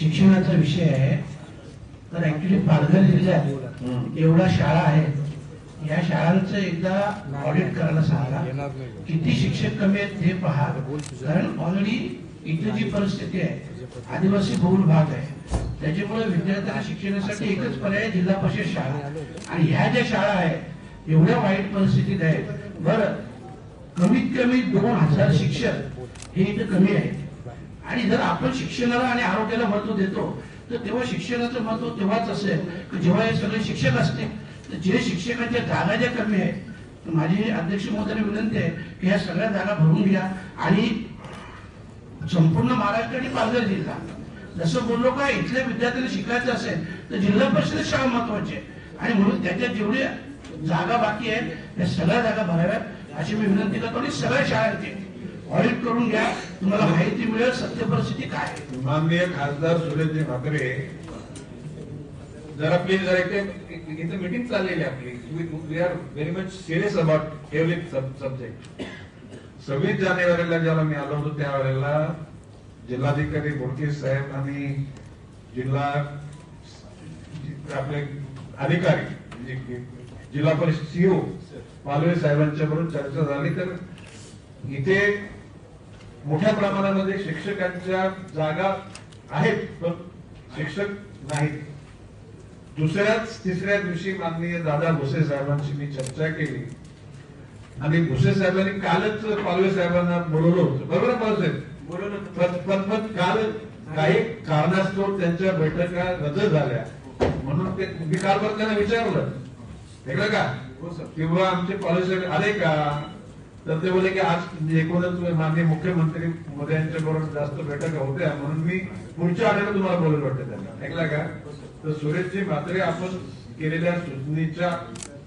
शिक्षणाचा विषय आहे. तर ऍक्च्युली पालघर जिल्ह्यात एवढ्या शाळा आहेत या शाळांचं एकदा ऑडिट करायला सांगा. किती शिक्षक कमी आहेत हे पहा. कारण ऑलरेडी इथे जी परिस्थिती आहे आदिवासी बहुल भाग आहे. त्याच्यामुळे विद्यार्थ्यांना शिक्षणासाठी एकच पर्याय जिल्हा परिषद शाळा. आणि ह्या ज्या शाळा आहेत एवढ्या वाईट परिस्थितीत आहेत. बरं कमीत कमी दोन हजार शिक्षक हे इथं कमी आहे आणि जर आपण शिक्षणाला आणि आरोग्याला महत्त्व देतो तर तेव्हा शिक्षणाचं महत्त्व तेव्हाच असेल की जेव्हा हे सगळे शिक्षक असते तर जे शिक्षकांच्या जागा ज्या कमी आहेत माझी अध्यक्ष महोदयाला विनंती आहे की ह्या सगळ्या जागा भरून घ्या. आणि संपूर्ण महाराष्ट्र आणि पालघर जिल्हा जसं बोललो का इथल्या विद्यार्थ्यांना शिकायचं असेल तर जिल्हा परिषद शाळा महत्वाची आहे. आणि म्हणून त्याच्या जेवढ्या जागा बाकी आहेत त्या सगळ्या जागा भराव्यात अशी मी विनंती करतो. आणि सगळ्या शाळांची ऑडिट करून घ्या. तुम्हाला माहिती मिळेल सत्य परिस्थिती काय माननीय खासदार सुरेंद्र भाकरे जरा प्लीज जरा इथे इथे मिटिंग चाललेली आपली. We are very much serious about every subject सव्वीस जानेवारीला ज्याला मी आलो होतो त्यावेळेला जिल्हाधिकारी बोडके साहेब आणि जिल्हा आपले अधिकारी म्हणजे जिल्हा परिषद सीओ पालवे साहेबांच्या बरोबर चर्चा झाली. तर इथे मोठ्या प्रमाणामध्ये शिक्षकांच्या जागा आहेत पण शिक्षक नाहीत. दुसऱ्याच तिसऱ्या दिवशी माननीय दादा भुसे साहेबांशी मी चर्चा केली. आणि भुसे साहेबांनी कालच पालवे साहेबांना बोलवलं होतं. बरोबर आहे पालवे साहेब? पण पण पण काल काही कारणास्तव त्यांच्या बैठका रद्द झाल्या. म्हणून ते मी काल परत त्यांना विचारलं. ऐकलं का? किंवा आमचे पालवे साहेब आले का? तर ते बोलले की आज एकूणच माननीय मुख्यमंत्री मोदयांच्या बरोबर जास्त बैठका होत्या म्हणून मी पुढच्या आठवड्यात तुम्हाला बोलत वाटतं त्यांना. ऐकला का? तर सुरेशजी म्हात्रे आपण केलेल्या सूचनेच्या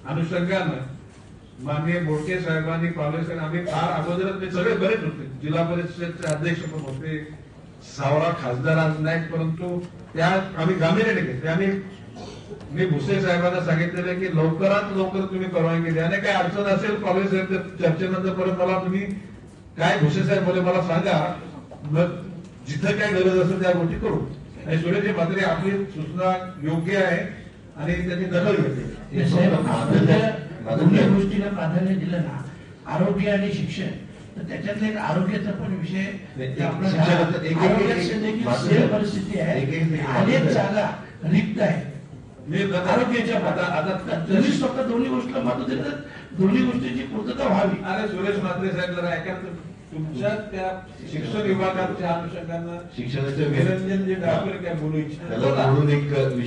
अनुषंगानं माननीय बोडके साहेबांनी कॉलेज आम्ही फार अगोदरच ते सगळे बरेच होते. जिल्हा परिषदचे अध्यक्ष पण होते. सावरा खासदार आज नाहीत परंतु त्या आम्ही गांभीर्याने घेतले. आम्ही मी भुसे साहेबांना सांगितलेलं की लवकरात लवकर तुम्ही परवानगी द्या. आणि काय अडचण असेल तर चर्चेनंतर परत मला तुम्ही काय भुसे साहेब बोले मला सांगा. मग जिथं काय गरज असेल त्या गोष्टी करू. आणि सुरेशजी म्हात्रे आपली सूचना योग्य आहे आणि त्यांनी दखल घेतली. ते साहेब आपण जर दोन्ही गोष्टीला प्राधान्य दिलं ना आरोग्य आणि शिक्षण तर त्याच्यातला एक आरोग्याचा पण विषय मात्र- परिस्थिती आहे. अनेक जागा रिक्त आहे आरोग्याच्या तुम्ही स्वतः दोन्ही गोष्टीला महत्त्व देतात दोन्ही गोष्टीची पूर्तता व्हावी. अरे सुरेश म्हात्रे साहेब जरा ऐका तुमच्या त्या शिक्षण विभागाच्या अनुषंगानं शिक्षणाच्या निरंजन जे डायरेक्टर काय बोलू. म्हणून एक विषय